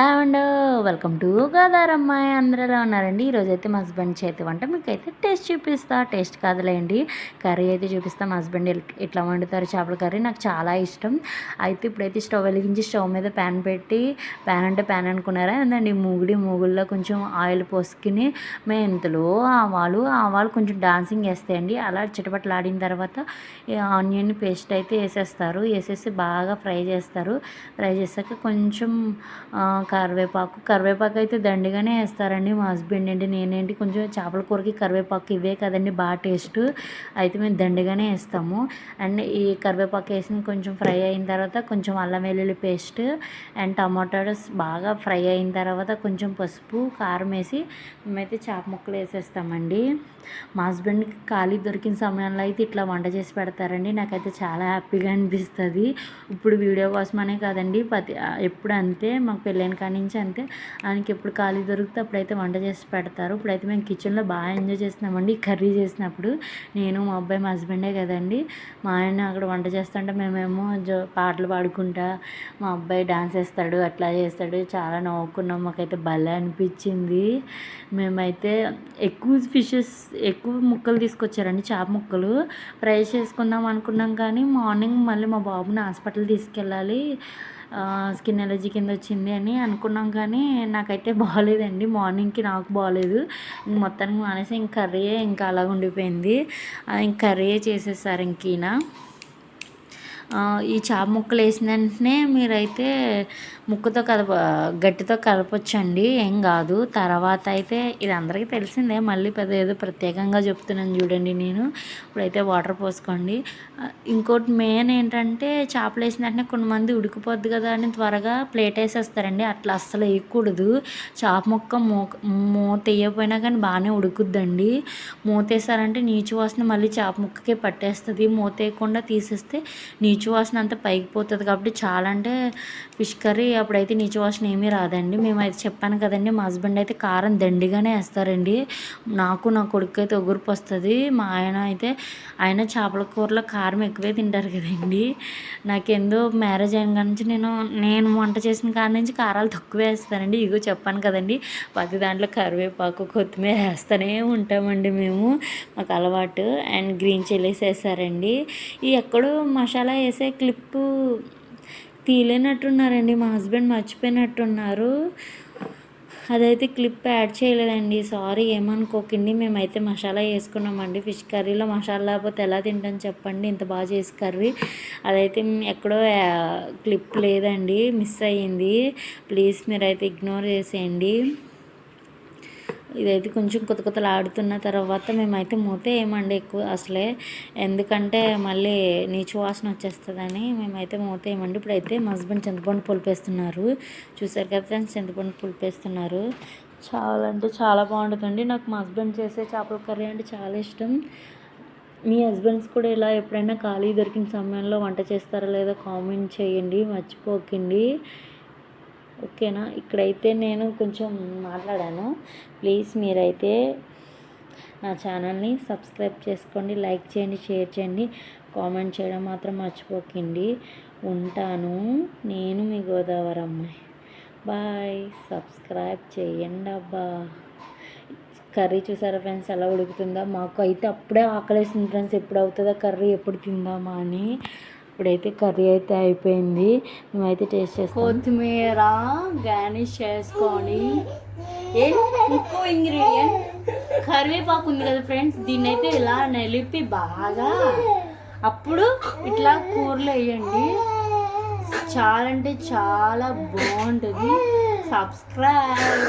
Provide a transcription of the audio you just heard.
And welcome to గోదారమ్మాయి అందరూ ఎలా ఉన్నారండి? ఈరోజైతే మా హస్బెండ్ చేతి వంట మీకు అయితే టేస్ట్ చూపిస్తా. టేస్ట్ కాదులేండి. కర్రీ అయితే చూపిస్తా. మా హస్బెండ్ ఇట్లా వండుతారు చేపల కర్రీ నాకు చాలా ఇష్టం. అయితే ఇప్పుడైతే స్టవ్ వెలిగించి స్టవ్ మీద ప్యాన్ పెట్టి ప్యాన్ అంటే ప్యాన్ అనుకున్నారా? ఏందండి? మూగుడి మూగుల్లో కొంచెం ఆయిల్ పోసుకుని మెంతులు ఆవాలు ఆవాలు కొంచెం డాన్సింగ్ వేస్తాయండి. అలా చిటపట్లాడిన తర్వాత ఆనియన్ పేస్ట్ అయితే వేసేస్తారు. వేసేసి బాగా ఫ్రై చేస్తారు. ఫ్రై చేశాక కొంచెం కరివేపాకు. కరివేపాకు అయితే దండిగానే వేస్తారండి మా హస్బెండ్ ఏంటి నేనేంటి కొంచెం చేపల కూరకి కరివేపాకు ఇవే కదండి బాగా టేస్ట్. అయితే మేము దండిగానే వేస్తాము. అండ్ ఈ కరివేపాకు వేసిన కొంచెం ఫ్రై అయిన తర్వాత కొంచెం అల్లం వెల్లుల్లి పేస్ట్ అండ్ టమాటోస్ బాగా ఫ్రై అయిన తర్వాత కొంచెం పసుపు కారం వేసి మేమైతే చేప ముక్కలు వేసేస్తామండి. మా హస్బెండ్కి ఖాళీ దొరికిన సమయంలో అయితే ఇట్లా వంట చేసి పెడతారండి. నాకైతే చాలా హ్యాపీగా అనిపిస్తుంది. ఇప్పుడు వీడియో కోసమనే కాదండి. ప్రతి ఎప్పుడు అంతే. మాకు పెళ్ళైన కాడి నుంచి అంతే. ఆయనకి ఎప్పుడు ఖాళీ దొరికితే అప్పుడైతే వంట చేసి పెడతారు. ఇప్పుడైతే మేము కిచెన్లో బాగా ఎంజాయ్ చేస్తున్నామండి కర్రీ చేసినప్పుడు. నేను మా అబ్బాయి మా హస్బెండే కదండి. మా ఆయన అక్కడ వంట చేస్తుంటే మేమేమో జో పాటలు పాడుకుంటా మా అబ్బాయి డాన్స్ వేస్తాడు అట్లా చేస్తాడు. చాలా నవ్వుకున్నాం. మాకైతే భలే అనిపించింది. మేమైతే ఎక్కువ ఫిషెస్ ఎక్కువ ముక్కలు తీసుకొచ్చారండి చేప ముక్కలు. ఫ్రై చేసుకుందాం అనుకున్నాం కానీ మార్నింగ్ మళ్ళీ మా బాబుని హాస్పిటల్ తీసుకెళ్ళాలి. స్కిన్ ఎలర్జీ కింద వచ్చింది అని అనుకున్నాం కానీ నాకైతే బాగాలేదండి. మార్నింగ్కి నాకు బాగాలేదు. మొత్తానికి మానేసి ఇంక కర్రీయే ఇంకా అలాగ ఉండిపోయింది. ఇంక కర్రీయే చేసేసారు ఇంకీనా ఈ చాప ముక్కలు వేసిన వెంటనే మీరైతే ముక్కతో కలప గట్టితో కలపొచ్చండి ఏం కాదు. తర్వాత అయితే ఇది అందరికీ తెలిసిందే మళ్ళీ పెద్ద ఏదో ప్రత్యేకంగా చెప్తున్నాను చూడండి నేను. ఇప్పుడైతే వాటర్ పోసుకోండి. ఇంకోటి మెయిన్ ఏంటంటే చేపలు వేసిన వెంటనే కొంతమంది ఉడికిపోద్ది కదా అని త్వరగా ప్లేట్ వేసేస్తారండి. అట్లా అస్సలు వేయకూడదు. చేప ముక్క మూ మూత వేయకపోయినా కానీ బాగానే ఉడుకుద్దండి. మూత వేసారంటే నీచు వాసన మళ్ళీ చేప ముక్కకే పట్టేస్తుంది. మూత వేయకుండా తీసేస్తే నీచు వాసన అంతా పైకి పోతుంది. కాబట్టి చాలా అంటే ఫిష్ కర్రీ అప్పుడైతే నీచు వాసన ఏమీ రాదండి. మేమైతే చెప్పాను కదండి మా హస్బెండ్ అయితే కారం దండిగానే వేస్తారండి. నాకు నా కొడుకు అయితే ఒగురుపు వస్తుంది. మా ఆయన అయితే ఆయన చేపల కూరలో కారం ఎక్కువే తింటారు కదండి. నాకెందో మ్యారేజ్ అయిన నుంచి నేను నేను వంట చేసిన కాడి నుంచి కారాలు తక్కువ వేస్తానండి. ఇగో చెప్పాను కదండి ప్రతి దాంట్లో కరివేపాకు కొత్తిమీర వేస్తూనే ఉంటామండి మేము. మాకు అలవాటు. అండ్ గ్రీన్ చిల్లీస్ వేసారండి. ఈ ఎక్కడో మసాలా వేసే క్లిప్పు తీలేనట్టున్నారండి. మా హస్బెండ్ మర్చిపోయినట్టున్నారు. అదైతే క్లిప్ యాడ్ చేయలేదండి. సారీ ఏమనుకోకండి. మేమైతే మసాలా వేసుకున్నామండి. ఫిష్ కర్రీలో మసాలా లేకపోతే ఎలా తింటాను చెప్పండి. ఇంత బాగా చేసి కర్రీ. అదైతే ఎక్కడో క్లిప్ లేదండి. మిస్ అయ్యింది. ప్లీజ్ మీరైతే ఇగ్నోర్ చేసేయండి. ఇదైతే కొంచెం కొత్త కొత్తలు ఆడుతున్న తర్వాత మేమైతే మూత ఏమండి ఎక్కువ అసలే. ఎందుకంటే మళ్ళీ నీచు వాసన వచ్చేస్తుందని మేమైతే మూత ఏమండి. ఇప్పుడైతే మా హస్బెండ్ చింతపండు పులిపేస్తున్నారు. చూసారు కదా ఫ్రెండ్స్ చింతపండు పులిపేస్తున్నారు. చాలా అంటే చాలా బాగుంటుందండి. నాకు మా హస్బెండ్ చేసే చేపల కర్రీ అంటే చాలా ఇష్టం. మీ హస్బెండ్స్ కూడా ఇలా ఎప్పుడైనా ఖాళీ దొరికిన సమయంలో వంట చేస్తారా లేదా కామెంట్ చేయండి. మర్చిపోకండి. ఓకేనా? ఇక్కడైతే నేను కొంచెం మాట్లాడాను. ప్లీజ్ మీరైతే నా ఛానల్ని సబ్స్క్రైబ్ చేసుకోండి లైక్ చేయండి షేర్ చేయండి. కామెంట్ చేయడం మాత్రం మర్చిపోకండి. ఉంటాను. నేను మీ గోదావరి అమ్మాయి బాయ్. సబ్స్క్రైబ్ చేయండి అబ్బా. కర్రీ చూసారా ఫ్రెండ్స్? ఎలా ఉడుకుతుందా? మాకు అయితే అప్పుడే ఆకలేసింది ఫ్రెండ్స్. ఎప్పుడు అవుతుందా కర్రీ ఎప్పుడు తిందామా అని. ఇప్పుడైతే కర్రీ అయితే అయిపోయింది. మేమైతే టేస్ట్ చేస్తాం. కొత్తిమీర గార్నిష్ చేసుకొని ఏ ఇంకో ఇంగ్రీడియంట్? కరివేపాకు ఉంది కదా ఫ్రెండ్స్ దీన్ని అయితే ఇలా నలిపి బాగా అప్పుడు ఇట్లా కూరలో వేయండి. చాలా అంటే చాలా బాగుంటుంది. సబ్స్క్రైబ్.